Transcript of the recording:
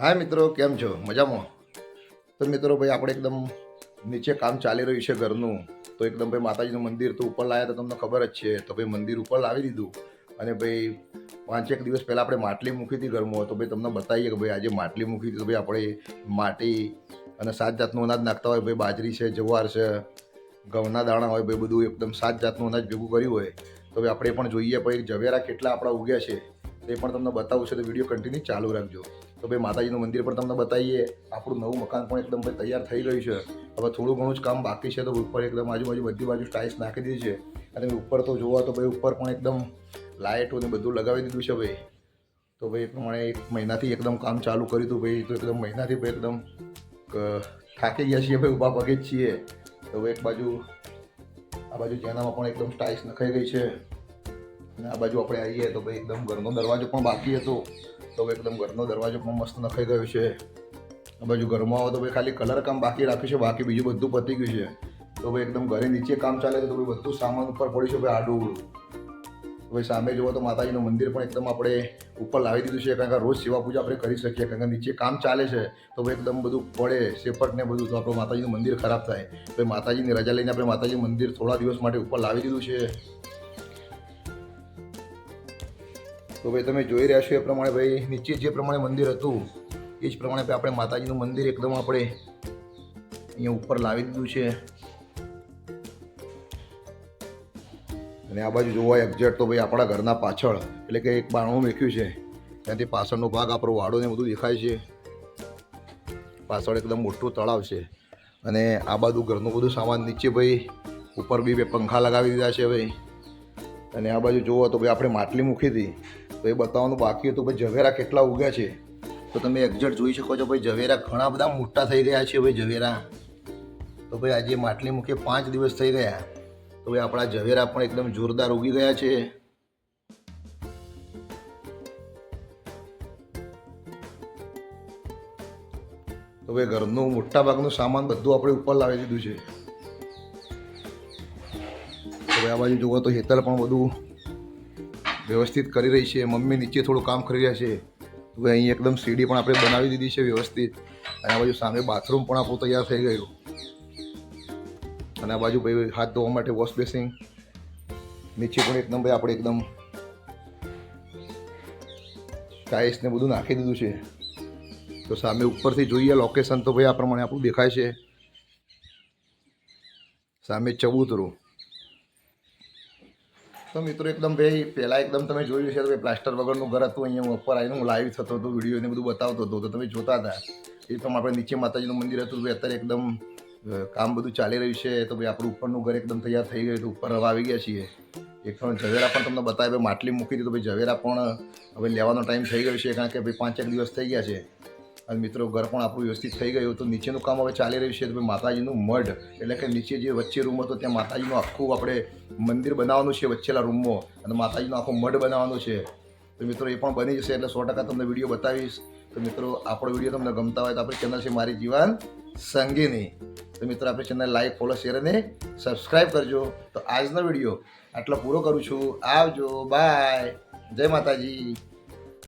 હા મિત્રો, કેમ છો? મજામાં? તો મિત્રો ભાઈ, આપણે એકદમ નીચે કામ ચાલી રહ્યું છે ઘરનું. તો એકદમ ભાઈ, માતાજીનું મંદિર તો ઉપર લાવ્યા તો તમને ખબર જ છે. તો ભાઈ, મંદિર ઉપર લાવી દીધું. અને ભાઈ પાંચેક દિવસ પહેલાં આપણે માટલી મૂકી હતી ઘરમાં. તો ભાઈ, તમને બતાવીએ કે ભાઈ, આજે માટલી મૂકી હતી. તો ભાઈ, આપણે માટી અને સાત જાતનું અનાજ નાખતા હોય. ભાઈ, બાજરી છે, જવાર છે, ઘઉંના દાણા હોય, ભાઈ, બધું એકદમ સાત જાતનું અનાજ ભેગું કર્યું હોય. તો ભાઈ, આપણે પણ જોઈએ ભાઈ, ઝવેરા કેટલા આપણા ઉગ્યા છે. તે પણ તમને બતાવું છે. તો વીડિયો કન્ટિન્યુ ચાલુ રાખજો. તો ભાઈ માતાજીનું મંદિર પણ તમને બતાવીએ. આપણું નવું મકાન પણ એકદમ ભાઈ તૈયાર થઈ ગયું છે. હવે થોડું ઘણું જ કામ બાકી છે તો ઉપર એકદમ આજુબાજુ બધી બાજુ ટાઇલ્સ નાખી દીધી છે. અને ઉપર તો જોવા તો ભાઈ ઉપર પણ એકદમ લાઇટો ને બધું લગાવી દીધું છે ભાઈ. તો ભાઈ એ પ્રમાણે એક મહિનાથી એકદમ કામ ચાલુ કર્યું હતું ભાઈ. તો એકદમ મહિનાથી ભાઈ એકદમ થાકી ગયા છીએ ભાઈ ઊભા પગે જ છીએ. તો એક બાજુ, આ બાજુ જેનામાં પણ એકદમ ટાઇલ્સ નખાઈ ગઈ છે. અને આ બાજુ આપણે આવીએ તો ભાઈ એકદમ ઘરનો દરવાજો પણ બાકી હતો. તો એકદમ ઘરનો દરવાજો પણ મસ્ત નખાઈ ગયો છે. આ બાજુ ઘરમાં આવો તો ભાઈ ખાલી કલર કામ બાકી રાખ્યું છે, બાકી બીજું બધું પતી ગયું છે. તો ભાઈ એકદમ ઘરે નીચે કામ ચાલે છે તો ભાઈ બધું સામાન ઉપર પડ્યું છે ભાઈ આડું ઉડું ભાઈ સામે જુઓ તો માતાજીનું મંદિર પણ એકદમ આપણે ઉપર લાવી દીધું છે, કારણ કે રોજ સેવા પૂજા આપણે કરી શકીએ, કારણ કે નીચે કામ ચાલે છે. તો ભાઈ એકદમ બધું પડે સેપટ ને બધું, તો આપણું માતાજીનું મંદિર ખરાબ થાય. ભાઈ માતાજીની રજા લઈને આપણે માતાજી મંદિર થોડા દિવસ માટે ઉપર લાવી દીધું છે. તો ભાઈ, તમે જોઈ રહ્યા છો એ પ્રમાણે ભાઈ, નીચે જે પ્રમાણે મંદિર હતું, એ જ પ્રમાણે આપણે માતાજીનું મંદિર એકદમ આપણે અહીંયા ઉપર લાવી દીધું છે. અને આ બાજુ જોવા એક્ઝેક્ટ તો ભાઈ આપણા ઘરના પાછળ, એટલે કે એક બાણું મેખ્યું છે. ત્યાંથી પાછળનો ભાગ, આપણો વાડો ને બધું દેખાય છે. પાછળ એકદમ મોટું તળાવ છે. અને આ બાજુ ઘરનું બધું સામાન નીચે ભાઈ, ઉપર બી બે પંખા લગાવી દીધા છે ભાઈ. અને આ બાજુ જોવો તો ભાઈ, આપણે માટલી મૂકી હતી. તો એ બતાવવાનું બાકી હતું, ભાઈ ઝવેરા કેટલા ઉગ્યા છે. તો તમે એક્ઝેક્ટ જોઈ શકો છો, ભાઈ ઝવેરા ઘણા બધા મોટા થઈ ગયા છે, ભાઈ ઝવેરા. તો ભાઈ આજે માટલી મૂકે પાંચ દિવસ થઈ ગયા. તો ભાઈ આપણા ઝવેરા પણ એકદમ જોરદાર ઉગી ગયા છે. તો ભાઈ ઘરનું મોટા ભાગનું સામાન બધું આપણે ઉપર લાવી દીધું છે. તો ભાઈ આ બાજુ જુઓ તો હેતલ પણ બધું વ્યવસ્થિત કરી રહી છે, મમ્મી નીચે થોડું કામ કરી રહ્યા છે. તો અહીં એકદમ સીડી પણ આપણે બનાવી દીધી છે વ્યવસ્થિત. અને આ બાજુ સામે બાથરૂમ પણ આપણું તૈયાર થઈ ગયું. અને આ બાજુ ભાઈ હાથ ધોવા માટે વોશ બેસિંગ નીચે પણ એકદમ ભાઈ આપણે એકદમ ટાઇલ્સ ને બધું નાખી દીધું છે. તો સામે ઉપરથી જોઈએ લોકેશન તો ભાઈ આ પ્રમાણે આપણું દેખાય છે. સામે ચબૂતરું. તો મિત્રો, એકદમ ભાઈ, પહેલાં એકદમ તમે જોયું છે ભાઈ, પ્લાસ્ટર વગરનું ઘર હતું, અહીંયા હું ઉપર આવીને હું લાઈવ થતો હતો વીડિયો ને બધું બતાવતો હતો, તો તમે જોતા હતા. એ પ્રમાણે આપણે નીચે માતાજીનું મંદિર હતું, ભાઈ, અત્યારે એકદમ કામ બધું ચાલી રહ્યું છે, તો ભાઈ, આપણું ઉપરનું ઘર એકદમ તૈયાર થઈ ગયું હતું ઉપર હવે આવી ગયા છીએ. એક પણ ઝવેરા પણ તમને બતાવે માટલી મૂકી દીધું ભાઈ, ઝવેરા પણ હવે લેવાનો ટાઈમ થઈ ગયો છે, કારણ કે, ભાઈ પાંચેક દિવસ થઈ ગયા છે. અને મિત્રો, ઘર પણ આપણું વ્યવસ્થિત થઈ ગયું તો નીચેનું કામ હવે ચાલી રહ્યું છે. તો માતાજીનું મઢ, એટલે કે નીચે જે વચ્ચે રૂમ હતો, ત્યાં માતાજીનું આખું આપણે મંદિર બનાવવાનું છે વચ્ચેલા રૂમમાં. અને માતાજીનો આખો મઢ બનાવવાનો છે. તો મિત્રો, એ પણ બની જશે. એટલે સો ટકા તમને વીડિયો બતાવીશ. તો મિત્રો, આપણો વીડિયો તમને ગમતા હોય તો આપણી ચેનલ છે મારી જીવન સંગીની. તો મિત્રો, આપણી ચેનલ લાઈક ફોલો શેર અને સબસ્ક્રાઈબ કરજો. તો આજનો વીડિયો આટલો પૂરો કરું છું. આવજો. બાય જય માતાજી.